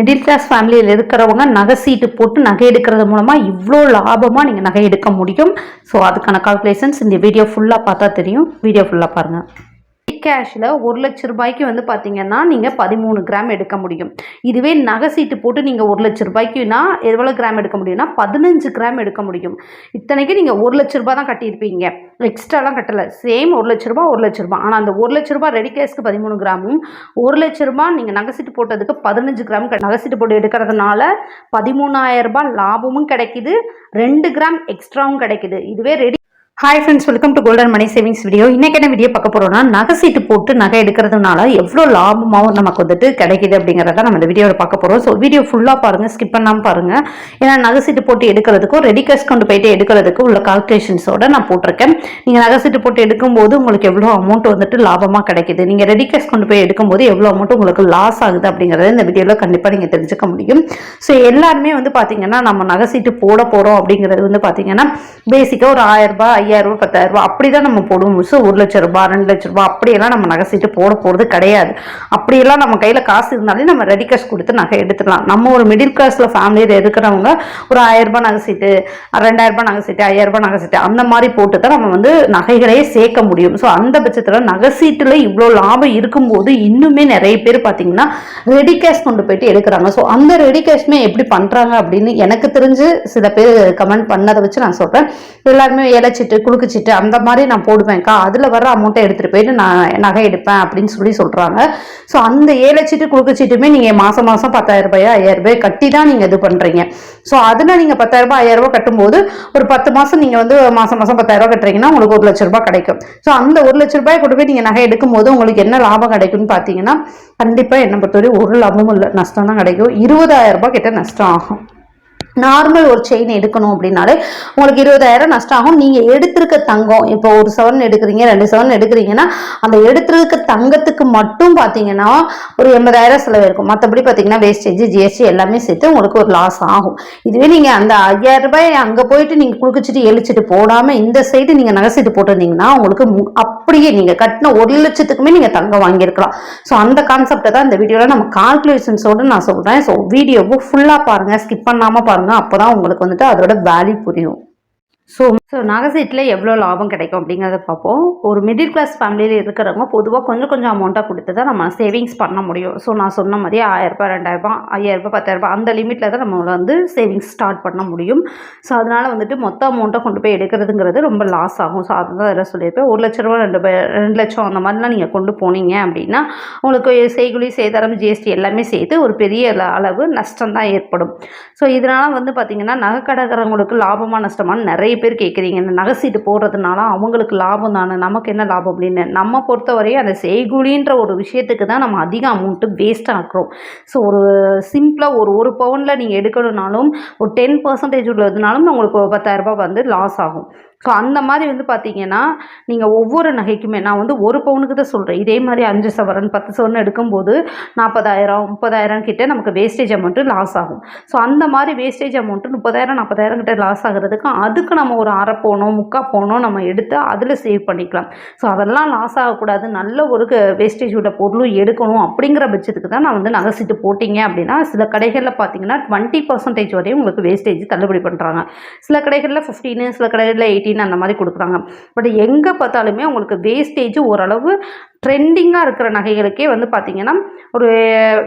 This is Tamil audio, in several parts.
மிடில் கிளாஸ் ஃபேமிலியில் இருக்கிறவங்க நகை சீட்டு போட்டு நகை எடுக்கிறது மூலமாக இவ்வளோ லாபமாக நீங்கள் நகை எடுக்க முடியும். ஸோ அதுக்கான கால்குலேஷன்ஸ் இந்த வீடியோ ஃபுல்லாக பார்த்தா தெரியும். வீடியோ ஃபுல்லாக பாருங்கள் கேஷில் ஒரு லட்ச ரூபாய்க்கு வந்து பார்த்தீங்கன்னா நீங்கள் பதிமூணு கிராம் எடுக்க முடியும். இதுவே நகை சீட்டு போட்டு நீங்கள் ஒரு லட்ச ரூபாய்க்குனா எவ்வளோ கிராம் எடுக்க முடியும்னா பதினஞ்சு கிராம் எடுக்க முடியும். இத்தனைக்கு நீங்கள் ஒரு லட்ச ரூபாய் தான் கட்டியிருப்பீங்க. எக்ஸ்ட்ராலாம் கட்டலை. சேம் ஒரு லட்ச ரூபா ஒரு லட்ச ரூபா. ஆனால் அந்த ஒரு லட்ச ரூபா ரெடி கேஸ்க்கு பதிமூணு கிராமும் ஒரு லட்ச ரூபா நீங்கள் நகை சீட்டு போட்டதுக்கு பதினஞ்சு கிராம் க- நகை சீட்டு போட்டு எடுக்கிறதுனால பதிமூணாயிரம் ரூபாய் லாபமும் கிடைக்குது. ரெண்டு கிராம் எக்ஸ்ட்ராவும் கிடைக்குது. இதுவே ready hi friends welcome to golden money savings video இன்னைக்கு என்ன வீடியோ பார்க்க போறோம்னா நகை சீட்டு போட்டு நகை எடுக்கிறதுனால எவ்வளோ லாபமாகவும் நமக்கு வந்துட்டு கிடைக்குது அப்படிங்கிறத நம்ம இந்த வீடியோவில் பார்க்க போகிறோம் ஸோ வீடியோ ஃபுல்லாக பாருங்கள் ஸ்கிப் பண்ணாமல் பாருங்கள் ஏன்னா நகை சீட்டு போட்டு எடுக்கிறதுக்கும் ரெடி கேஷ் கொண்டு போயிட்டு எடுக்கிறதுக்கும் உள்ள கால்குலேஷன்ஸோட நான் போட்டிருக்கேன். நீங்கள் நகை சீட்டு போட்டு எடுக்கும்போது உங்களுக்கு எவ்வளோ அமௌண்ட் வந்துட்டு லாபமாக கிடைக்குது. நீங்கள் ரெடி கேஷ் கொண்டு போய் எடுக்கும்போது எவ்வளோ அமௌண்ட் உங்களுக்கு லாஸ் ஆகுது அப்படிங்கிறத இந்த வீடியோவில் கண்டிப்பாக நீங்கள் தெரிஞ்சுக்க முடியும். ஸோ எல்லாருமே வந்து பார்த்தீங்கன்னா நம்ம நகை சீட்டு போட போகிறோம் அப்படிங்கிறது வந்து பார்த்தீங்கன்னா பேசிக்காக ஒரு ஆயிரம் ரூபாய் ஐயாயிரம் ரூபாய் பத்தாயிரம் ரூபாய் அப்படி தான் நம்ம போடுவோம். ஸோ ஒரு லட்ச ரூபாய் ரெண்டு லட்ச ரூபாய் அப்படியெல்லாம் நம்ம நகை சீட்டு போட போகிறது கிடையாது. அப்படியெல்லாம் நம்ம கையில் காசு இருந்தாலே நம்ம ரெடி கேஷ் கொடுத்து நகை எடுத்துக்கலாம். நம்ம ஒரு மிடில் கிளாஸில் ஃபேமிலியில் இருக்கிறவங்க ஒரு ஆயிரரூபா நகை சீட்டு ரெண்டாயிரம் ரூபாய் நகை சீட்டு ஐயாயிரம் நகை சீட்டு அந்த மாதிரி போட்டு தான் நம்ம வந்து நகைகளையே சேர்க்க முடியும். ஸோ அந்த பட்சத்தில் நகை சீட்டில் இவ்வளோ லாபம் இருக்கும்போது இன்னுமே நிறைய பேர் பார்த்தீங்கன்னா ரெடி கேஷ் கொண்டு போயிட்டு எடுக்கிறாங்க. ஸோ அந்த ரெடி கேஷ்மே எப்படி பண்ணுறாங்க அப்படின்னு எனக்கு தெரிஞ்சு சில பேர் கமெண்ட் பண்ணதை வச்சு நான் சொல்கிறேன் எல்லாருமே ஏலச்சீட்டு குலுக்குச்சீட்டு அந்த மாதிரி நான் போடுவேன்க்கா அதில் வர அமௌண்ட்டை எடுத்துகிட்டு போயிட்டு நான் நகை எடுப்பேன் அப்படின்னு சொல்லி சொல்கிறாங்க ஸோ அந்த ஏலச்சீட்டு குலுக்குச்சீட்டுமே நீங்கள் மாதம் மாதம் பத்தாயிரம் ரூபாயா ஐயாயிரம் ரூபாய் கட்டி தான் நீங்கள் இது பண்ணுறீங்க ஸோ அதில் நீங்கள் பத்தாயிரம் ரூபாய் ஐயாயிரம் ரூபாய் கட்டும்போது ஒரு பத்து மாதம் நீங்கள் வந்து மாதம் மாதம் பத்தாயிரம் ரூபாய் கட்டுறீங்கன்னா உங்களுக்கு ஒரு லட்ச ரூபாய் கிடைக்கும். ஸோ அந்த ஒரு லட்ச ரூபாய் கொண்டு போய் நீங்கள் நகை எடுக்கும்போது உங்களுக்கு என்ன லாபம் கிடைக்கும்னு பார்த்தீங்கன்னா கண்டிப்பாக என்னை பொறுத்தவரை ஒரு லாபமும் இல்லை நஷ்டம் தான் கிடைக்கும். இருபதாயிரம் ரூபாய் கிட்ட நஷ்டம் ஆகும். நார்மல் ஒரு செயின் எடுக்கணும் அப்படின்னாலே உங்களுக்கு இருபதாயிரம் நஷ்டம் ஆகும் நீங்கள் எடுத்திருக்க தங்கம் இப்போ ஒரு சவரன் எடுக்கிறீங்க ரெண்டு சவரன் எடுக்கிறீங்கன்னா அந்த எடுத்திருக்க தங்கத்துக்கு மட்டும் பார்த்தீங்கன்னா ஒரு எண்பதாயிரம் செலவு இருக்கும். மற்றபடி பார்த்தீங்கன்னா வேஸ்டேஜ் ஜிஎஸ்டி எல்லாமே சேர்த்து உங்களுக்கு ஒரு லாஸ் ஆகும். இதுவே நீங்கள் அந்த ஐயாயிரம் ரூபாய் அங்கே போயிட்டு நீங்கள் குளிச்சுட்டு எழுச்சிட்டு போடாமல் இந்த சைடு நீங்கள் நகைச்சிட்டு போட்டிருந்தீங்கன்னா உங்களுக்கு மு- அப்படியே நீங்கள் கட்டின ஒரு லட்சத்துக்குமே நீங்கள் தங்கம் வாங்கியிருக்கலாம். ஸோ அந்த கான்செப்டை தான் இந்த வீடியோவில் நம்ம கால்குலேஷன்ஸோடு நான் சொல்கிறேன் ஸோ வீடியோவும் ஃபுல்லாக பாருங்கள் ஸ்கிப் பண்ணாமல் பாருங்கள் அப்போ தான் உங்களுக்கு வந்துட்டு அதோட வேல்யூ புரியும். ஸோ ஸோ நகைசீட்டில் எவ்வளோ லாபம் கிடைக்கும் அப்படிங்கிறத பார்ப்போம். ஒரு மிடில் கிளாஸ் ஃபேமிலியில் இருக்கிறவங்க பொதுவாக கொஞ்சம் கொஞ்சம் அமௌண்ட்டாக கொடுத்து தான் நம்ம சேவிங்ஸ் பண்ண முடியும். ஸோ நான் சொன்ன மாதிரி ஆயிரரூபா ரெண்டாயிரரூபா ஐயாயிரரூபா பத்தாயிரரூபா அந்த லிமிட்டில் தான் நம்ம வந்து சேவிங்ஸ் ஸ்டார்ட் பண்ண முடியும். ஸோ அதனால் வந்துட்டு மொத்த அமௌண்ட்டை கொண்டு போய் எடுக்கிறதுங்கிறது ரொம்ப லாஸ் ஆகும். ஸோ அதுதான் அதில் சொல்லியிருப்பேன். ஒரு லட்ச ரூபா ரெண்டு ரெண்டு லட்சம் அந்த மாதிரிலாம் நீங்கள் கொண்டு போனீங்க அப்படின்னா உங்களுக்கு செய்குலி சேதாரம் ஜிஎஸ்டி எல்லாமே சேர்த்து ஒரு பெரிய அளவு நஷ்டம் தான் ஏற்படும். ஸோ இதனால் வந்து பார்த்திங்கன்னா நகைக்கடைக்காரங்களுக்கு லாபமாக நஷ்டமான நிறைய பேர் கேட்குறீங்க இந்த நகை சீட்டு போடுறதுனால அவங்களுக்கு லாபம் தானே? நமக்கு என்ன லாபம் அப்படின்னு? நம்ம பொறுத்தவரையும் அந்த செய்குழின்ற ஒரு விஷயத்துக்கு தான் நம்ம அதிக அமௌண்ட்டு வேஸ்ட் ஆக்குறோம் ஸோ ஒரு சிம்பிளாக ஒரு ஒரு பவுனில் நீங்கள் எடுக்கணும்னாலும் ஒரு டென் பர்சன்டேஜ் உள்ளதுனாலும் உங்களுக்கு ஒரு பத்தாயிரம் வந்து லாஸ் ஆகும். ஸோ அந்த மாதிரி வந்து பார்த்தீங்கன்னா நீங்கள் ஒவ்வொரு நகைக்குமே நான் வந்து ஒரு பவுனுக்கு தான் சொல்கிறேன் இதே மாதிரி அஞ்சு சவரன் பத்து சவரன் எடுக்கும்போது நாற்பதாயிரம் முப்பதாயிரம் கிட்டே நமக்கு வேஸ்டேஜ் அமௌண்ட்டு லாஸ் ஆகும். ஸோ அந்த மாதிரி வேஸ்டேஜ் அமௌண்ட்டு முப்பதாயிரம் நாற்பதாயிரம் கிட்டே லாஸ் ஆகிறதுக்கு அதுக்கு நம்ம ஒரு அரை போனோம் முக்கா போனோம் நம்ம எடுத்து அதில் சேவ் பண்ணிக்கலாம். ஸோ அதெல்லாம் லாஸ் ஆகக்கூடாது. நல்ல ஒரு வேஸ்டேஜ் உள்ள பொருளும் எடுக்கணும் அப்படிங்கிற பட்சத்துக்கு தான் நான் வந்து நகை சீட்டு போட்டிங்க அப்படின்னா சில கடைகளில் பார்த்தீங்கன்னா டுவெண்ட்டி பர்சன்டேஜ் வரையும் உங்களுக்கு வேஸ்டேஜ் தள்ளுபடி பண்ணுறாங்க சில கடைகளில் ஃபிஃப்டீனு சில கடைகளில் ஃபிஃப்டின் அந்த மாதிரி கொடுக்குறாங்க. பட் எங்கே பார்த்தாலுமே உங்களுக்கு வேஸ்டேஜ் ஓரளவு ட்ரெண்டிங்காக இருக்கிற நகைகளுக்கே வந்து பார்த்தீங்கன்னா ஒரு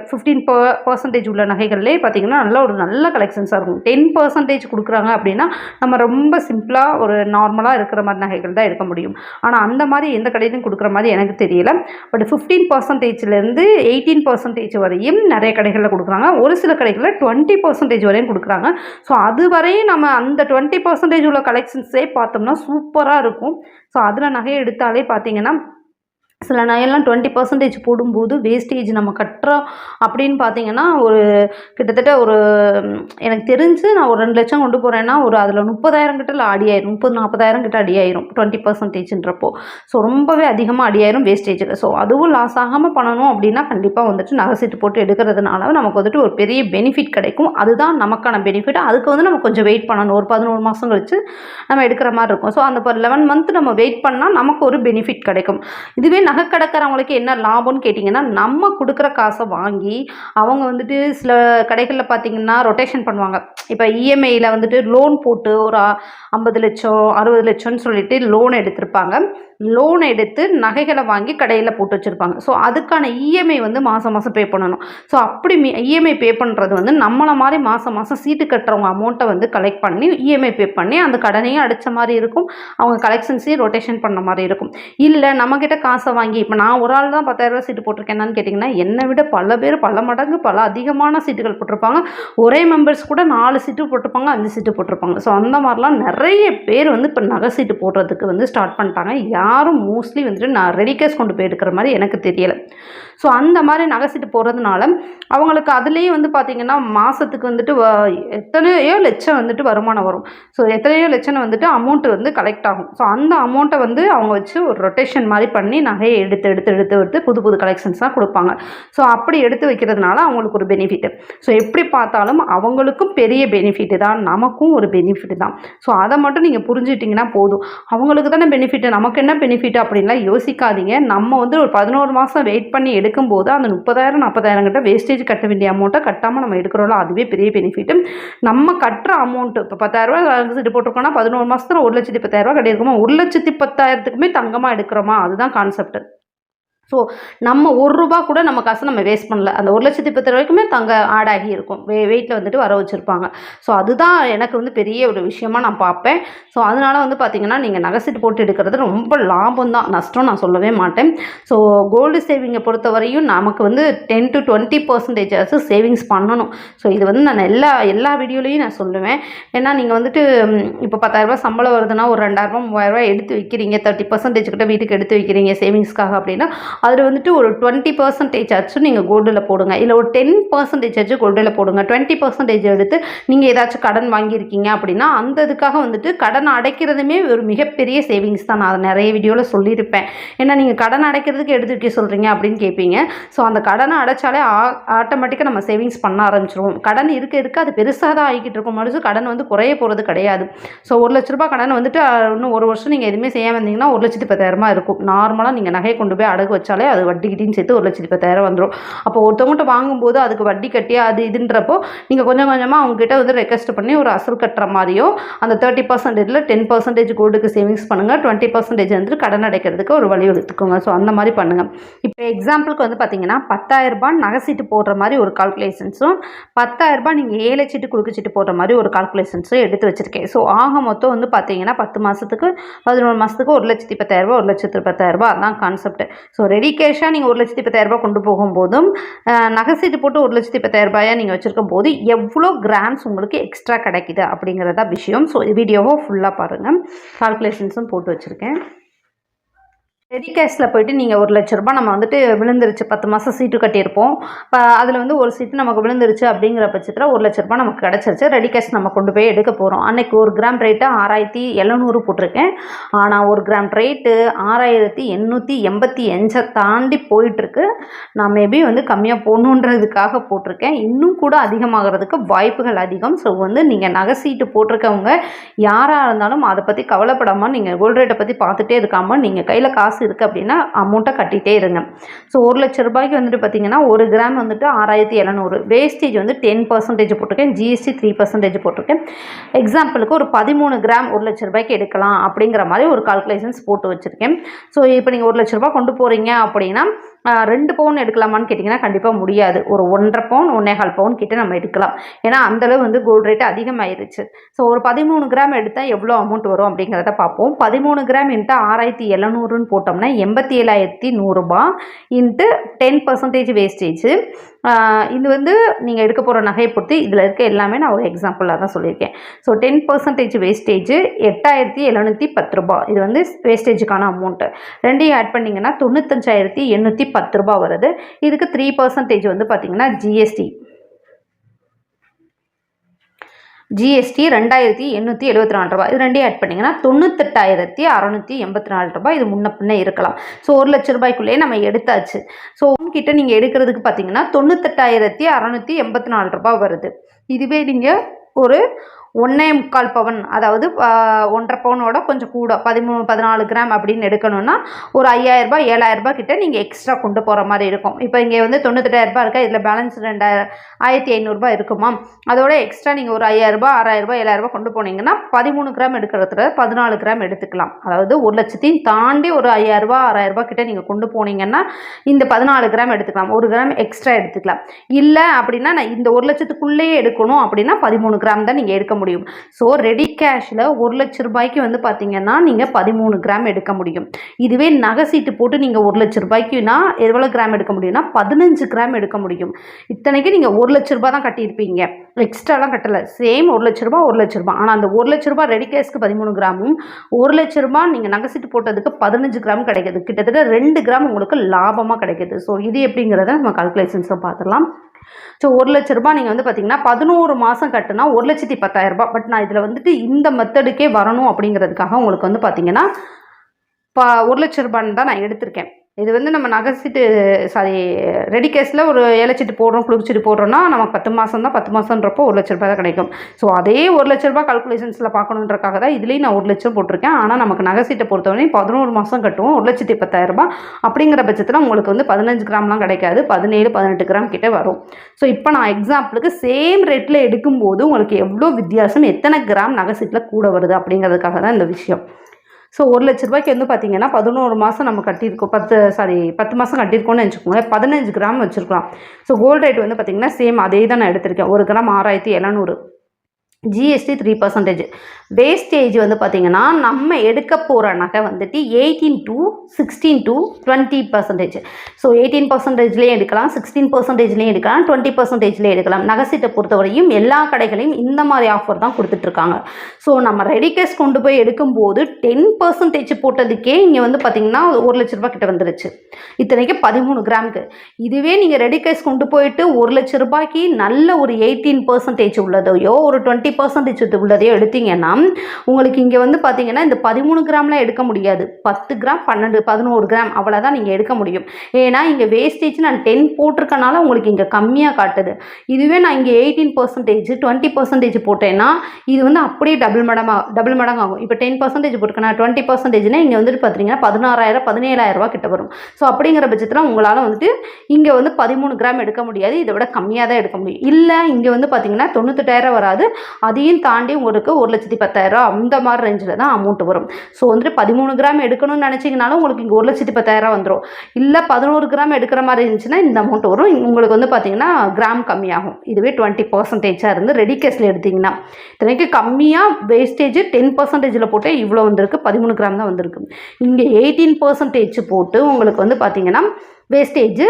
ஃபிஃப்டீன் பர்சன்டேஜ் உள்ள நகைகள்லேயே பார்த்தீங்கன்னா நல்ல ஒரு நல்ல கலெக்ஷன்ஸாக இருக்கும். டென் பர்சன்டேஜ் கொடுக்குறாங்க அப்படின்னா நம்ம ரொம்ப சிம்பிளாக ஒரு நார்மலாக இருக்கிற மாதிரி நகைகள் தான் எடுக்க முடியும். ஆனால் அந்த மாதிரி எந்த கடையிலும் கொடுக்குற மாதிரி எனக்கு தெரியல. பட் ஃபிஃப்டீன் பர்சன்டேஜ்லேருந்து எயிட்டீன் பர்சன்டேஜ் வரையும் நிறைய கடைகளில் கொடுக்குறாங்க. ஒரு சில கடைகளில் டுவெண்ட்டி பர்சன்டேஜ் வரையும் கொடுக்குறாங்க. ஸோ அது வரையும் நம்ம அந்த டுவெண்ட்டி பர்சன்டேஜ் உள்ள கலெக்ஷன்ஸே பார்த்தோம்னா சூப்பராக இருக்கும். ஸோ அதில் நகை எடுத்தாலே பார்த்தீங்கன்னா சில நகையெல்லாம் டுவெண்ட்டி பர்சன்டேஜ் போடும்போது வேஸ்டேஜ் நம்ம கட்டுறோம். அப்படின்னு பார்த்தீங்கன்னா ஒரு கிட்டத்தட்ட ஒரு எனக்கு தெரிஞ்சு நான் ஒரு ரெண்டு லட்சம் கொண்டு போகிறேன்னா ஒரு அதில் முப்பதாயிரம் கிட்ட அடி ஆயிரும். முப்பது நாற்பதாயிரம் கிட்ட அடி ஆயிரும் டுவெண்ட்டி பர்சன்டேஜ்ன்றப்போ ஸோ ரொம்பவே அதிகமாக அடி ஆயிரும் வேஸ்டேஜில் ஸோ அதுவும் லாஸ் ஆகாமல் பண்ணணும் அப்படின்னா கண்டிப்பாக வந்துட்டு நகை சீட்டு போட்டு எடுக்கிறதுனால நமக்கு வந்துட்டு ஒரு பெரிய பெனிஃபிட் கிடைக்கும். அதுதான் நமக்கான பெனிஃபிட் அதுக்கு வந்து நம்ம கொஞ்சம் வெயிட் பண்ணணும். ஒரு பதினோரு மாதம் கழிச்சு நம்ம எடுக்கிற மாதிரி இருக்கும். ஸோ அந்த லெவன் மந்த் நம்ம வெயிட் பண்ணால் நமக்கு ஒரு பெனிஃபிட் கிடைக்கும். இதுவே நகைக்கடைக்காரவங்களுக்கு என்ன லாபம்னு கேட்டிங்கன்னா நம்ம கொடுக்குற காசை வாங்கி அவங்க வந்துட்டு சில கடைகளில் பார்த்தீங்கன்னா ரொட்டேஷன் பண்ணுவாங்க. இப்போ இஎம்ஐயில் வந்துட்டு லோன் போட்டு ஒரு ஐம்பது லட்சம் அறுபது லட்சம்னு சொல்லிட்டு லோன் எடுத்திருப்பாங்க. லோன் எடுத்து நகைகளை வாங்கி கடையில் போட்டு வச்சுருப்பாங்க. ஸோ அதுக்கான இஎம்ஐ வந்து மாதம் மாதம் பே பண்ணணும். ஸோ அப்படி இஎம்ஐ பே பண்ணுறது வந்து நம்மளை மாதிரி மாதம் மாதம் சீட்டு கட்டுறவங்க அமௌண்ட்டை வந்து கலெக்ட் பண்ணி இஎம்ஐ பே பண்ணி அந்த கடனையும் அடித்த மாதிரி இருக்கும். அவங்க கலெக்ஷன்ஸையும் ரொட்டேஷன் பண்ண மாதிரி இருக்கும். இல்லை நம்மக்கிட்ட காசை வாங்கி இப்போ நான் ஒரு ஆள் தான் பத்தாயிரரூபா சீட்டு போட்டிருக்கேன்னு கேட்டிங்கன்னா என்னை விட பல பேர் பல மடங்கு பல அதிகமான சீட்டுகள் போட்டிருப்பாங்க. ஒரே மெம்பர்ஸ் கூட நாலு சீட்டு போட்டிருப்பாங்க அஞ்சு சீட்டு போட்டிருப்பாங்க. ஸோ அந்த மாதிரிலாம் நிறைய பேர் வந்து இப்போ நகை சீட்டு போடுறதுக்கு வந்து ஸ்டார்ட் பண்ணிட்டாங்க. யாரும் மோஸ்ட்லி வந்துட்டு நான் ரெடி கேஸ் கொண்டு போய் எடுக்கிற மாதிரி எனக்கு தெரியலை. ஸோ அந்த மாதிரி நகை போகிறதுனால அவங்களுக்கு அதுலேயே வந்து பார்த்திங்கன்னா மாதத்துக்கு வந்துட்டு வ- எத்தனையோ லட்சம் வந்துட்டு வருமானம் வரும். ஸோ எத்தனையோ லட்சம் வந்துட்டு அமௌண்ட் வந்து கலெக்ட் ஆகும். ஸோ அந்த அமௌண்ட்டை வந்து அவங்க வச்சு ஒரு ரொட்டேஷன் மாதிரி பண்ணி நகையை எடுத்து எடுத்து எடுத்து எடுத்து புது புது கலெக்ஷன்ஸாக கொடுப்பாங்க. ஸோ அப்படி எடுத்து வைக்கிறதுனால அவங்களுக்கு ஒரு பெனிஃபிட் ஸோ எப்படி பார்த்தாலும் அவங்களுக்கும் பெரிய பெனிஃபிட்டு தான் நமக்கும் ஒரு பெனிஃபிட் தான். ஸோ அதை மட்டும் நீங்கள் புரிஞ்சுட்டிங்கன்னா போதும். அவங்களுக்கு தானே பெனிஃபிட்டு நமக்கு என்ன பெனிஃபிட் அப்படின்லாம் யோசிக்காதீங்க. நம்ம வந்து ஒரு பதினோரு மாதம் வெயிட் பண்ணி எடுக்கும்போது அந்த முப்பதாயிரம் நாற்பதாயிரம் கிட்ட வேஸ்டேஜ் கட்ட வேண்டிய அமௌண்ட்டை கட்டாமல் நம்ம எடுக்கிறோம்ல அதுவே பெரிய பெனிஃபிட்டு நம்ம கட்டுற அமௌண்ட் இப்போ பத்தாயிரரூபா சீட்டு போட்டிருக்கோம்னா பதினோரு மாதத்துல ஒரு லட்சத்தி பத்தாயிரரூபா கட்டியிருக்கோமா? ஒரு லட்சத்தி பத்தாயிரத்துக்குமே தங்கமாக எடுக்கிறோமா? அதுதான் கான்செப்ட் ஸோ நம்ம ஒரு ரூபா கூட நம்ம காசு நம்ம வேஸ்ட் பண்ணல. அந்த ஒரு லட்சத்தி பத்து ரூபாய்க்குமே தங்க ஆட் இருக்கும். வெ வெயிட்டில் வந்துட்டு வர வச்சுருப்பாங்க. ஸோ அதுதான் எனக்கு வந்து பெரிய ஒரு விஷயமா நான் பார்ப்பேன். ஸோ அதனால வந்து பார்த்தீங்கன்னா நீங்கள் நகை சீட்டு போட்டு எடுக்கிறது ரொம்ப லாபம் தான் நஷ்டம் நான் சொல்லவே மாட்டேன். ஸோ கோல்டு சேவிங்கை பொறுத்தவரையும் நமக்கு வந்து ten to twenty percentage savings பண்ணணும். ஸோ இது வந்து நான் எல்லா எல்லா வீடியோலையும் நான் சொல்லுவேன். ஏன்னா நீங்கள் வந்துட்டு இப்போ பத்தாயிரரூபா சம்பளம் வருதுன்னா ஒரு ரெண்டாயிரரூபா மூவாயிரரூபா எடுத்து வைக்கிறீங்க. தேர்ட்டி பர்சன்டேஜ் கிட்ட வீட்டுக்கு எடுத்து வைக்கிறீங்க சேவிங்ஸ்க்காக அப்படின்னா அதில் வந்துட்டு ஒரு டுவெண்ட்டி பர்சன்டேஜ் ஆச்சும் நீங்கள் கோல்டில் போடுங்க. இல்லை ஒரு டென் பர்சன்டேஜ் ஆச்சும் கோல்டில் போடுங்க. டுவெண்ட்டி பர்சன்டேஜ் எடுத்து நீங்கள் ஏதாச்சும் கடன் வாங்கியிருக்கீங்க அப்படின்னா அந்த இதுக்காக வந்துட்டு கடன் அடைக்கிறதுமே ஒரு மிகப்பெரிய சேவிங்ஸ் தான். நான் அதை நிறைய வீடியோவில் சொல்லியிருப்பேன். ஏன்னா நீங்கள் கடன் அடைக்கிறதுக்கு எடுத்து வைக்க சொல்கிறீங்க அப்படின்னு கேட்பீங்க ஸோ அந்த கடனை அடைச்சாலே ஆட்டோமேட்டிக்காக நம்ம சேவிங்ஸ் பண்ண ஆரம்பிச்சிருவோம். கடன் இருக்க இருக்க அது பெருசாக தான் ஆகிக்கிட்டு இருக்கும். மறுச்சு கடன் வந்து குறைய போகிறது கிடையாது. ஸோ ஒரு லட்ச ரூபாய் கடன் வந்துட்டு இன்னும் ஒரு வருஷம் நீங்கள் எதுவுமே செய்யாமல் இருந்தீங்கன்னா ஒரு லட்சத்து பத்தாயிரமா இருக்கும். நார்மலாக நீங்கள் நகையை கொண்டு போய் அடகு வச்சாலே அது வட்டி கிட்டின்னு சேர்த்து ஒரு லட்சத்தி பத்தாயிரம் வந்துடும் அப்போ ஒருத்தவங்கள்ட்ட வாங்கும்போது அதுக்கு வட்டி கட்டி அது இதுன்றப்போ நீங்கள் கொஞ்சம் கொஞ்சமாக அவங்ககிட்ட வந்து ரெக்வஸ்ட் பண்ணி ஒரு அசல் கட்டுற மாதிரியோ அந்த தேர்ட்டி பர்சன்டேஜில் டென் பர்சன்டேஜ் கோல்டுக்கு சேவிங்ஸ் பண்ணுங்கள் டுவெண்ட்டி பர்சன்டேஜ் வந்து கடன் அடைக்கிறதுக்கு ஒரு வழி எடுத்துக்கோங்க ஸோ அந்த மாதிரி பண்ணுங்கள் இப்போ எக்ஸாம்பிளுக்கு வந்து பார்த்தீங்கன்னா பத்தாயிரரூபா ரூபாய் போடுற மாதிரி ஒரு கால்குலேஷன்ஸும் பத்தாயிரரூபா நீங்கள் ஏழை சீட்டு குறுக்கு போடுற மாதிரி ஒரு கால்குலேஷன்ஸும் எடுத்து வச்சுருக்கேன். ஸோ ஆக மொத்தம் வந்து பார்த்தீங்கன்னா பத்து மாதத்துக்கு பதினோரு மாதத்துக்கு ஒரு லட்சத்தி பத்தாயிரரூபா ஒரு லட்சத்தி பத்தாயிரரூபா அதான் கான்செப்ட் ஸோ ரெடி கேஷாக நீங்கள் ஒரு லட்சத்தி பத்தாயிரரூபா கொண்டு போகும்போதும் நகை சீட்டு போட்டு ஒரு லட்சத்தி பத்தாயிரரூபாயாக நீங்கள் வச்சுருக்கும் போது எவ்வளோ கிராம்ஸ் உங்களுக்கு எக்ஸ்ட்ரா கிடைக்குது அப்படிங்கிறதா விஷயம். ஸோ வீடியோவை ஃபுல்லாக பாருங்கள் கால்குலேஷன்ஸும் போட்டு வச்சுருக்கேன். ரெடி கேஷில் போயிட்டு நீங்கள் ஒரு லட்ச ரூபா நம்ம வந்துட்டு விழுந்துருச்சு. பத்து மாதம் சீட்டு கட்டியிருப்போம். இப்போ அதில் வந்து ஒரு சீட்டு நமக்கு விழுந்துருச்சு அப்படிங்கிற பட்சத்தில் ஒரு லட்ச ரூபா நமக்கு கிடச்சிருச்சு. ரெடி கேஷ் நம்ம கொண்டு போய் எடுக்க போகிறோம் அன்னைக்கு ஒரு கிராம் ரேட்டு ஆறாயிரத்தி எழுநூறு போட்டிருக்கேன். ஆனால் ஒரு கிராம் ரேட்டு ஆறாயிரத்தி எண்ணூற்றி எண்பத்தி அஞ்சை தாண்டி போயிட்டுருக்கு. நான் மேபி வந்து கம்மியாக போகணுன்றதுக்காக போட்டிருக்கேன். இன்னும் கூட அதிகமாகிறதுக்கு வாய்ப்புகள் அதிகம். ஸோ வந்து நீங்கள் நகை சீட்டு போட்டிருக்கவங்க யாராக இருந்தாலும் அதை பற்றி கவலைப்படாமல் நீங்கள் கோல்டு ரேட்டை பற்றி பார்த்துட்டே இருக்காமல் நீங்கள் கையில் காசு இருக்குது அப்படின்னா அமௌண்ட்டை கட்டிகிட்டே இருங்க. ஸோ ஒரு லட்ச ரூபாய்க்கு வந்துட்டு பார்த்தீங்கன்னா ஒரு கிராம் வந்துட்டு ஆறாயிரத்தி எழுநூறு. வேஸ்டேஜ் வந்து டென் பர்சன்டேஜ் போட்டிருக்கேன். ஜிஎஸ்டி த்ரீ பர்சன்டேஜ் போட்டிருக்கேன். எக்ஸாம்பிளுக்கு ஒரு பதிமூணு கிராம் ஒரு லட்ச ரூபாய்க்கு எடுக்கலாம் அப்படிங்கிற மாதிரி ஒரு கால்குலேஷன்ஸ் போட்டு வச்சுருக்கேன். ஸோ இப்போ நீங்கள் ஒரு லட்ச ரூபா கொண்டு போகிறீங்க அப்படின்னா ரெண்டு பவுன் எடுக்கலாமான்னு கேட்டிங்கன்னா கண்டிப்பாக முடியாது. ஒரு ஒன்றரை பவுன் ஒன்னேகால் பவுன் கிட்ட நம்ம எடுக்கலாம். ஏன்னா அந்தளவு வந்து கோல்டு ரேட் அதிகமாயிருச்சு. ஸோ ஒரு பதிமூணு கிராம் எடுத்தால் எவ்வளோ அமௌண்ட் வரும் அப்படிங்கிறத பார்ப்போம். பதிமூணு கிராம் இன்ட்டு ஆறாயிரத்தி எழுநூறுன்னு போட்டோம்னா எண்பத்தி ஏழாயிரத்தி நூறுரூபா இன்ட்டு டென் பர்சன்டேஜ் வேஸ்டேஜ் இது வந்து நீங்கள் எடுக்க போகிற நகையை பொறுத்து இதில் இருக்க எல்லாமே நான் ஒரு எக்ஸாம்பிளாக தான் சொல்லியிருக்கேன். ஸோ டென் பர்சன்டேஜ் வேஸ்டேஜ் எட்டாயிரத்தி எழுநூற்றி பத்து ரூபா. இது வந்து வேஸ்டேஜுக்கான அமௌண்ட்டு ரெண்டையும் ஆட் பண்ணிங்கன்னா தொண்ணூத்தஞ்சாயிரத்தி எண்ணூற்றி பத்து ரூபா வருது. இதுக்கு த்ரீ பர்சன்டேஜ் வந்து பார்த்திங்கன்னா ஜிஎஸ்டி ஜிஎஸ்டி ரெண்டாயிரத்தி எண்ணூற்றி எழுபத்தி நாலு ரூபாய். இது ரெண்டையும் ஆட் பண்ணிங்கன்னா தொண்ணூத்தெட்டாயிரத்தி அறநூற்றி எண்பத்தி நாலு ரூபாய். இது முன்ன பின்ன இருக்கலாம். ஸோ ஒரு லட்ச ரூபாய்க்குள்ளேயே நம்ம எடுத்தாச்சு. ஸோ கிட்ட நீங்கள் எடுக்கிறதுக்கு பார்த்தீங்கன்னா தொண்ணூத்தெட்டாயிரத்தி அறநூற்றி எண்பத்தி நாலு ரூபாய் வருது. இதுவே நீங்கள் ஒரு ஒன்றே முக்கால் பவன் அதாவது ஒன்றரை பவுனோட கொஞ்சம் கூட பதிமூணு பதினாலு கிராம் அப்படின்னு எடுக்கணும்னா ஒரு ஐயாயிரரூபா ஏழாயிரரூபா கிட்ட நீங்கள் எக்ஸ்ட்ரா கொண்டு போகிற மாதிரி இருக்கும். இப்போ இங்கே வந்து தொண்ணூத்தெட்டாயிரரூபா இருக்கா? இதில் பேலன்ஸ் ரெண்டாயிரம் ஆயிரத்தி ஐநூறுரூபா இருக்குமா அதோட எக்ஸ்ட்ரா நீங்கள் ஒரு ஐயாயிரரூபா ஆறாயிரரூபா ஏழாயிரரூபா கொண்டு போனீங்கன்னா பதிமூணு கிராம் எடுக்கிறதுல பதினாலு கிராம் எடுத்துக்கலாம். அதாவது ஒரு லட்சத்தையும் தாண்டி ஒரு ஐயாயிரரூபா ஆறாயிரரூபா கிட்ட நீங்கள் கொண்டு போனீங்கன்னா இந்த பதினாலு கிராம் எடுத்துக்கலாம். ஒரு கிராம் எக்ஸ்ட்ரா எடுத்துக்கலாம். இல்லை அப்படின்னா நான் இந்த ஒரு லட்சத்துக்குள்ளேயே எடுக்கணும் அப்படின்னா பதிமூணு கிராம் தான் நீங்கள் எடுக்க முடியும். முடியும். ஸோ ரெடி கேஷில் ஒரு லட்ச ரூபாய்க்கு வந்து பார்த்தீங்கன்னா நீங்கள் பதிமூணு கிராம் எடுக்க முடியும். இதுவே நகை சீட்டு போட்டு நீங்கள் ஒரு லட்ச ரூபாய்க்குனா எவ்வளோ கிராம் எடுக்க முடியும்னா பதினஞ்சு கிராம் எடுக்க முடியும். இத்தனைக்கு நீங்கள் ஒரு லட்ச ரூபாய் தான் கட்டியிருப்பீங்க. எக்ஸ்ட்ராலாம் கட்டலை. சேம் ஒரு லட்ச ரூபாய் ஒரு லட்ச ரூபாய். ஆனால் அந்த ஒரு லட்ச ரூபாய் ரெடி கேஷ்க்கு பதிமூணு கிராமும் ஒரு லட்ச ரூபாய் நீங்கள் நகை சீட்டு போட்டதுக்கு பதினஞ்சு கிராம் கிடைக்கிது. கிட்டத்தட்ட ரெண்டு கிராம் உங்களுக்கு லாபமாக கிடைக்கிது. ஸோ இது எப்படிங்கிறத நம்ம கால்குலேஷன்ஸை பார்த்துடலாம் ஸோ ஒரு லட்ச ரூபாய் நீங்கள் வந்து பார்த்தீங்கன்னா பதினோரு மாதம் கட்டினா ஒரு லட்சத்தி பத்தாயிரரூபா பட் நான் இதில் வந்துட்டு இந்த மெத்தடுக்கே வரணும் அப்படிங்கிறதுக்காக உங்களுக்கு வந்து பார்த்தீங்கன்னா ப ஒரு லட்ச ரூபான்னு தான் நான் எடுத்திருக்கேன். இது வந்து நம்ம நகை சீட்டு சாரி ரெடி கேஸில் ஒரு ஏழை போடுறோம் குளிச்சிட்டு போடுறோம்னா நமக்கு பத்து மாதம் தான் பத்து மாதன்றப்போ ஒரு லட்ச ரூபாய் தான் கிடைக்கும். ஸோ அதே ஒரு லட்ச ரூபாய் கால்குலேஷன்ஸில் பார்க்கணுன்றக்காக தான் இதுலேயும் நான் ஒரு லட்சம் போட்டிருக்கேன். ஆனால் நமக்கு நகை சீட்டை பொறுத்தவரை பதினோரு மாதம் கட்டுவோம் ஒரு லட்சத்தி பத்தாயிரம் ரூபாய். அப்படிங்கிற பட்சத்தில் உங்களுக்கு வந்து பதினஞ்சு கிராம்லாம் கிடைக்காது பதினேழு பதினெட்டு கிராம் கிட்டே வரும். ஸோ இப்போ நான் எக்ஸாம்பிளுக்கு சேம் ரேட்டில் எடுக்கும்போது உங்களுக்கு எவ்வளோ வித்தியாசம் எத்தனை கிராம் நகை சீட்டில் கூட வருது அப்படிங்கிறதுக்காக தான் இந்த விஷயம். ஸோ ஒரு லட்ச ரூபாய்க்கு வந்து பார்த்தீங்கன்னா பதினோரு மாதம் நம்ம கட்டியிருக்கோம். பத்து சாரி பத்து மாதம் கட்டியிருக்கோம்னு வச்சுக்கோங்களேன் பதினஞ்சு கிராம் வச்சுருக்கலாம். ஸோ கோல்டு ரேட் வந்து பார்த்தீங்கன்னா சேம் அதே தான் நான் எடுத்திருக்கேன். ஒரு கிராம் ஆறாயிரத்தி எழுநூறு. ஜிஎஸ்டி த்ரீ பர்சன்டேஜ் வேஸ்டேஜ் வந்து பார்த்திங்கன்னா நம்ம எடுக்க போகிற நகை வந்துட்டு eighteen to sixteen to twenty percentage so eighteen பர்சன்டேஜ்லேயும் எடுக்கலாம் சிக்ஸ்டீன் பர்சன்டேஜ்லேயும் எடுக்கலாம் டுவெண்ட்டி பர்சன்டேஜ்லேயும் எடுக்கலாம். நகைசீட்டை பொறுத்தவரையும் எல்லா கடைகளையும் இந்த மாதிரி ஆஃபர் தான் கொடுத்துட்ருக்காங்க. ஸோ நம்ம ரெடி கேஸ் கொண்டு போய் எடுக்கும்போது டென் பர்சன்டேஜ் போட்டதுக்கே இங்கே வந்து பார்த்திங்கன்னா ஒரு லட்ச ரூபாய் கிட்ட வந்துருச்சு. இத்தனைக்கு பதிமூணு கிராமுக்கு. இதுவே நீங்கள் ரெடி கேஸ் கொண்டு போயிட்டு ஒரு லட்ச ரூபாய்க்கு நல்ல ஒரு எயிட்டீன் பர்சன்டேஜ் உள்ளதையோ ஒரு டுவெண்ட்டி பர்சன்டேஜ் உள்ளதையோ எடுத்தீங்கன்னா உங்களுக்கு இங்கே வந்து பார்த்தீங்கன்னா இந்த பதிமூணு கிராம்லாம் எடுக்க முடியாது. பத்து கிராம் பன்னெண்டு பதினோரு கிராம். அவ்வளோதான் நீங்கள் எடுக்க முடியும். ஏன்னா இங்கே வேஸ்டேஜ் நான் டென் போட்டிருக்கனால உங்களுக்கு இங்கே கம்மியாக காட்டுது. இதுவே நான் இங்கே எயிட்டீன் பர்சன்டேஜ் டுவெண்ட்டி பர்சன்டேஜ் போட்டேன்னா இது வந்து அப்படியே டபுள் மடங்கு டபுள் மடங்கு ஆகும் இப்போ டென் பர்சன்டேஜ் போட்டிருக்கேன் டுவெண்ட்டி பர்சன்டேஜ்னா இங்கே வந்துட்டு பார்த்தீங்கன்னா பதினாறாயிரம் பதினேழாயிரம் ரூபா கிட்ட வரும். ஸோ அப்படிங்கிற பட்சத்தில் உங்களால் வந்துட்டு இங்கே வந்து பதிமூணு கிராம் எடுக்க முடியாது. இதை விட கம்மியாக தான் எடுக்க முடியும். இல்லை இங்கே வந்து பார்த்தீங்கன்னா தொண்ணூத்தெட்டாயிரம் வராது. அதையும் தாண்டி உங்களுக்கு ஒரு லட்சத்தி பத்து பத்தாயிரம் அந்த மாதிரி ரேஞ்சில் தான் அமௌண்ட் வரும். ஸோ வந்துட்டு பதிமூணு கிராம் எடுக்கணும்னு நினச்சிங்கனாலும் உங்களுக்கு இங்கே ஒரு லட்சத்தி பத்தாயிரம் வந்துடும் இல்லை பதினோரு கிராம் எடுக்கிற மாதிரி இருந்துச்சுன்னா இந்த அமௌண்ட் வரும். உங்களுக்கு வந்து பார்த்தீங்கன்னா கிராம் கம்மியாகும். இதுவே டுவெண்ட்டி பர்சன்டேஜாக இருந்து ரெடி கேஸில் எடுத்திங்கன்னா. இத்தனைக்கு கம்மியாக வேஸ்டேஜ் டென் பர்சன்டேஜில் போட்டு இவ்வளோ வந்திருக்கு. பதிமூணு கிராம் தான் வந்திருக்கு. இங்கே எயிட்டீன் பர்சன்டேஜ் போட்டு உங்களுக்கு வந்து பார்த்தீங்கன்னா வேஸ்டேஜ்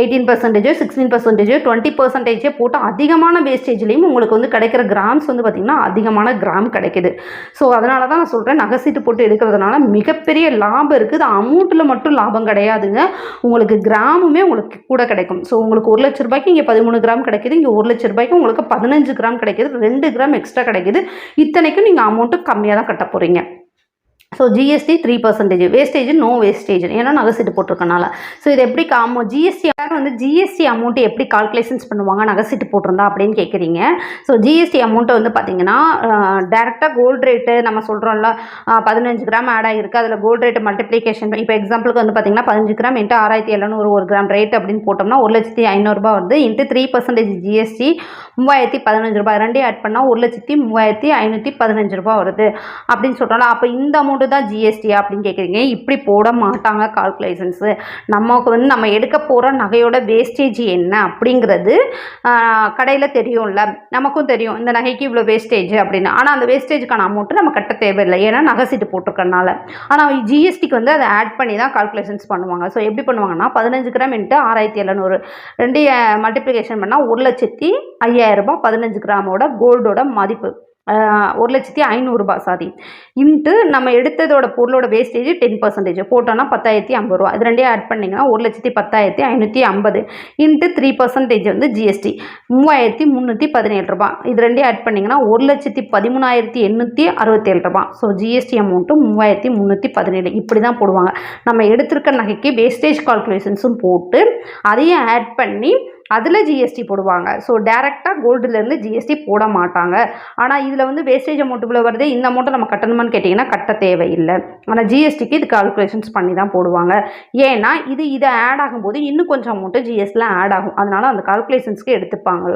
எயிட்டீன் பர்சன்டேஜோ சிக்ஸ்டீன் பர்சன்டேஜோ டுவெண்ட்டி பர்சன்டேஜே போட்டு அதிகமான வேஸ்டேஜ்லேயும் உங்களுக்கு வந்து கிடைக்கிற கிராம்ஸ் வந்து பார்த்திங்கன்னா அதிகமான கிராம் கிடைக்குது. ஸோ அதனால தான் நான் சொல்கிறேன் நகை சீட்டு போட்டு எடுக்கிறதுனால மிகப்பெரிய லாபம் இருக்குது. அமௌண்ட்டில் மட்டும் லாபம் கிடையாதுங்க. உங்களுக்கு கிராமுமே உங்களுக்கு கூட கிடைக்கும். ஸோ உங்களுக்கு ஒரு லட்ச ரூபாய்க்கு இங்கே பதிமூணு கிராம் கிடைக்குது. இங்கே ஒரு லட்ச ரூபாய்க்கு உங்களுக்கு பதினஞ்சு கிராம் கிடைக்குது. ரெண்டு கிராம் எக்ஸ்ட்ரா கிடைக்குது. இத்தனைக்கும் நீங்கள் அமௌண்ட்டு கம்மியாக தான் கட்ட போகிறீங்க so GST three percentage wastage no wastage ஏன்னா நகை சீட்டு போட்டிருக்கனால. ஸோ இது எப்படி காமோ ஜிஎஸ்டி வந்து ஜிஎஸ்டி அமௌண்ட்டு எப்படி கால்குலேஷன்ஸ் பண்ணுவாங்க நகை சீட்டு போட்டிருந்தா அப்படின்னு கேட்குறீங்க ஸோ ஜிஎஸ்டி அமௌண்ட்டை வந்து பார்த்தீங்கன்னா டேரெக்டாக கோல்டு ரேட்டு நம்ம சொல்கிறோம்ல பதினஞ்சு கிராம் ஆட் ஆகிருக்கு அதில் கோல்டு ரேட்டு மல்டிப்ளிகேஷன் இப்போ எக்ஸாம்பிளுக்கு வந்து பார்த்தீங்கன்னா பதினஞ்சு கிராம் இன்ட்டு ஆறாயிரத்தி எழுநூறு ஒரு கிராம் ரேட் அப்படின்னு போட்டோம்னா ஒரு லட்சத்தி ஐநூறுரூபா வருது. இன்ட்டு த்ரீ பர்சன்டேஜ் ஜிஎஸ்டி மூவாயிரத்தி பதினஞ்சு ரூபாய். ரெண்டையும் ஆட் பண்ணால் ஒரு லட்சத்தி மூவாயிரத்தி ஐநூற்றி பதினஞ்சு ரூபா வருது. அப்படின்னு சொல்கிறோம்ல அப்போ இந்த அமௌண்ட் அமௌண்ட்டு தான் ஜிஎஸ்டியா அப்படின்னு கேட்குறீங்க இப்படி போட மாட்டாங்க கால்குலேஷன்ஸு நமக்கு வந்து நம்ம எடுக்க போகிற நகையோட வேஸ்டேஜ் என்ன அப்படிங்கிறது கடையில் தெரியும்ல. நமக்கும் தெரியும். இந்த நகைக்கு இவ்வளோ வேஸ்டேஜ் அப்படின்னு. ஆனால் அந்த வேஸ்டேஜுக்கான அமௌண்ட்டு நம்ம கட்ட தேவையில்லை. ஏன்னா நகை சீட்டு போட்டிருக்கனால ஆனால் ஜிஎஸ்டிக்கு வந்து அதை ஆட் பண்ணி தான் கால்குலேஷன்ஸ் பண்ணுவாங்க. ஸோ எப்படி பண்ணுவாங்கன்னா பதினஞ்சு கிராம் இன்ட்டு ஆறாயிரத்தி எழுநூறு. ரெண்டு மல்டிப்ளிகேஷன் பண்ணால் ஒரு லட்சத்தி ஐயாயிரரூபா பதினஞ்சு கிராமோட கோல்டோட மதிப்பு. ஒரு லட்சத்தி ஐநூறுரூபா சாரி இன்ட்டு நம்ம எடுத்ததோட பொருளோட வேஸ்டேஜ் டென் பர்சன்டேஜ் போட்டோன்னா பத்தாயிரத்தி ஐம்பது ரூபா இது ரெண்டே ஆட் பண்ணிங்கன்னா ஒரு லட்சத்தி பத்தாயிரத்தி ஐநூற்றி ஐம்பது. இன்ட்டு த்ரீ பர்சன்டேஜ் வந்து ஜிஎஸ்டி மூவாயிரத்தி முந்நூற்றி பதினேழு ரூபா இது ரெண்டே ஆட் பண்ணிங்கன்னா ஒரு லட்சத்தி பதிமூணாயிரத்தி எண்ணூற்றி அறுபத்தேழு ரூபா ஸோ ஜிஎஸ்டி அமௌண்ட்டு மூவாயிரத்தி முந்நூற்றி பதினேழு. இப்படி தான் போடுவாங்க. நம்ம எடுத்திருக்க நகைக்கு வேஸ்டேஜ் கால்குலேஷன்ஸும் போட்டு அதையும் ஆட் பண்ணி அதில் ஜிஎஸ்டி போடுவாங்க. ஸோ டேரெக்டாக கோல்டுலேருந்து ஜிஎஸ்டி போட மாட்டாங்க. ஆனால் இதில் வந்து வேஸ்டேஜ் அமௌண்ட்டுக்குள்ளே வருது? இந்த அமௌண்ட்டை நம்ம கட்டணுமான்னு கேட்டிங்கன்னா கட்ட தேவையில்லை. ஆனால் ஜிஎஸ்டிக்கு இது கால்குலேஷன்ஸ் பண்ணி தான் போடுவாங்க. ஏன்னா இது இதை ஆட் ஆகும்போது இன்னும் கொஞ்சம் அமௌண்ட்டு ஜிஎஸ்டியில் ஆட் ஆகும். அதனால அந்த கால்குலேஷன்ஸ்க்கு எடுத்துப்பாங்க.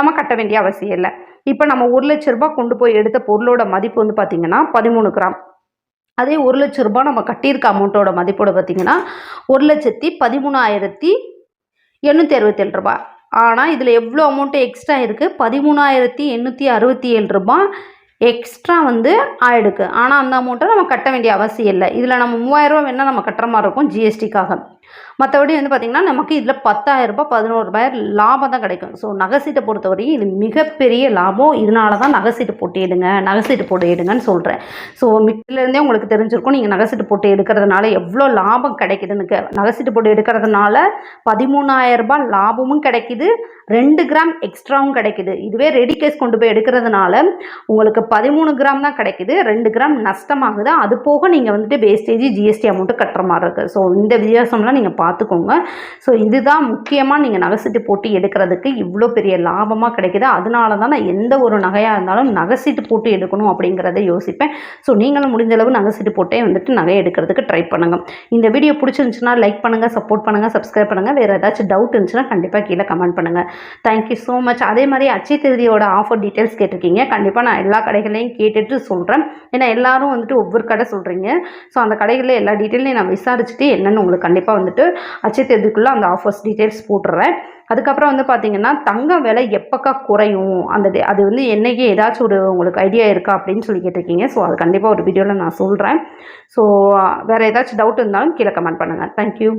நம்ம கட்ட வேண்டிய அவசியம் இல்லை. இப்போ நம்ம ஒரு லட்ச ரூபாய் கொண்டு போய் எடுத்த பொருளோட மதிப்பு வந்து பார்த்திங்கன்னா பதிமூணு கிராம். அதே ஒரு லட்ச ரூபாய் நம்ம கட்டியிருக்க அமௌண்ட்டோட மதிப்போட பார்த்திங்கன்னா ஒரு லட்சத்தி பதிமூணாயிரத்தி எண்ணூற்றி அறுபத்தேழு ரூபா. ஆனால் இதில் எவ்வளோ அமௌண்ட்டு எக்ஸ்ட்ரா இருக்குது பதிமூணாயிரத்தி எண்ணூற்றி அறுபத்தி ஏழு ரூபாய் எக்ஸ்ட்ரா வந்து ஆயிடுக்கு ஆனால் அந்த அமௌண்ட்டை நம்ம கட்ட வேண்டிய அவசியம் இல்லை. இதில் நம்ம மூவாயிரரூவா வேணால் நம்ம கட்டுற மாதிரி இருக்கும் ஜிஎஸ்டிக்காக மற்றபடி வந்து பார்த்திங்கன்னா நமக்கு இதில் பத்தாயிரரூபா பதினோரு ரூபாய் லாபம் தான் கிடைக்கும். ஸோ நகைசீட்டை பொறுத்தவரையும் இது மிகப்பெரிய லாபம். இதனால தான் நகைசீட்டு போட்டு எடுங்க நகைசீட்டு போட்டு எடுங்கன்னு சொல்கிறேன் ஸோ மிட்டிலேருந்தே உங்களுக்கு தெரிஞ்சிருக்கும் நீங்கள் நகைசீட்டு போட்டு எடுக்கிறதுனால எவ்வளோ லாபம் கிடைக்குதுன்னு நகைசீட்டு போட்டு எடுக்கிறதுனால பதிமூணாயிரம் ரூபாய் லாபமும் கிடைக்குது ரெண்டு கிராம் எக்ஸ்ட்ராவும் கிடைக்குது. இதுவே ரெடி கேஸ் கொண்டு போய் எடுக்கிறதுனால உங்களுக்கு பதிமூணு கிராம் தான் கிடைக்குது ரெண்டு கிராம் நஷ்டமாகுது. அது போக நீங்கள் வந்துட்டு வேஸ்டேஜ் ஜிஎஸ்டி அமௌண்ட்டு கட்டுற மாதிரி இருக்குது ஸோ இந்த வித்தியாசம்லாம் நீங்கள் பார்த்துக்கோங்க ஸோ இதுதான் முக்கியமாக நீங்கள் நகைசீட்டு போட்டு எடுக்கிறதுக்கு இவ்வளோ பெரிய லாபமாக கிடைக்குது. அதனால தான் நான் எந்த ஒரு நகையாக இருந்தாலும் நகைசீட்டு போட்டு எடுக்கணும் அப்படிங்கிறத யோசிப்பேன். ஸோ நீங்களும் முடிஞ்சளவு நகை நகைசீட்டு போட்டே வந்துட்டு நகை எடுக்கிறதுக்கு ட்ரை பண்ணுங்கள் இந்த வீடியோ பிடிச்சிருந்துச்சுன்னா லைக் பண்ணுங்கள் சப்போர்ட் பண்ணுங்கள் சப்ஸ்கிரைப் பண்ணுங்கள் வேறு ஏதாச்சும் டவுட் இருந்துச்சுன்னா கண்டிப்பாக கீழே கமெண்ட் பண்ணுங்கள் தேங்க்யூ ஸோ மச் அதே மாதிரி அச்சி திருதியோட ஆஃபர் டீட்டெயில்ஸ் கேட்டிருக்கீங்க. கண்டிப்பாக நான் எல்லா கடைகளையும் கேட்டுட்டு சொல்கிறேன் ஏன்னா எல்லாரும் வந்துட்டு ஒவ்வொரு கடை சொல்கிறீங்க ஸோ அந்த கடைகளில் எல்லா டீட்டெயிலையும் நான் விசாரிச்சுட்டு என்னென்னு உங்களுக்கு கண்டிப்பாக வந்துட்டு அச்சய தேதிக்குள்ளே அந்த ஆஃபர்ஸ் டீட்டெயில்ஸ் போட்டுறேன். அதுக்கப்புறம் வந்து பார்த்தீங்கன்னா தங்கம் விலை எப்பக்கா குறையும்? அந்த டே- அது வந்து என்னைக்கு ஏதாச்சும் ஒரு உங்களுக்கு ஐடியா இருக்கா அப்படின்னு சொல்லி கேட்டிருக்கீங்க. ஸோ அது கண்டிப்பாக ஒரு வீடியோவில் நான் சொல்கிறேன் ஸோ வேறு ஏதாச்சும் டவுட் இருந்தாலும் கீழே கமெண்ட் பண்ணுங்கள் தேங்க்யூ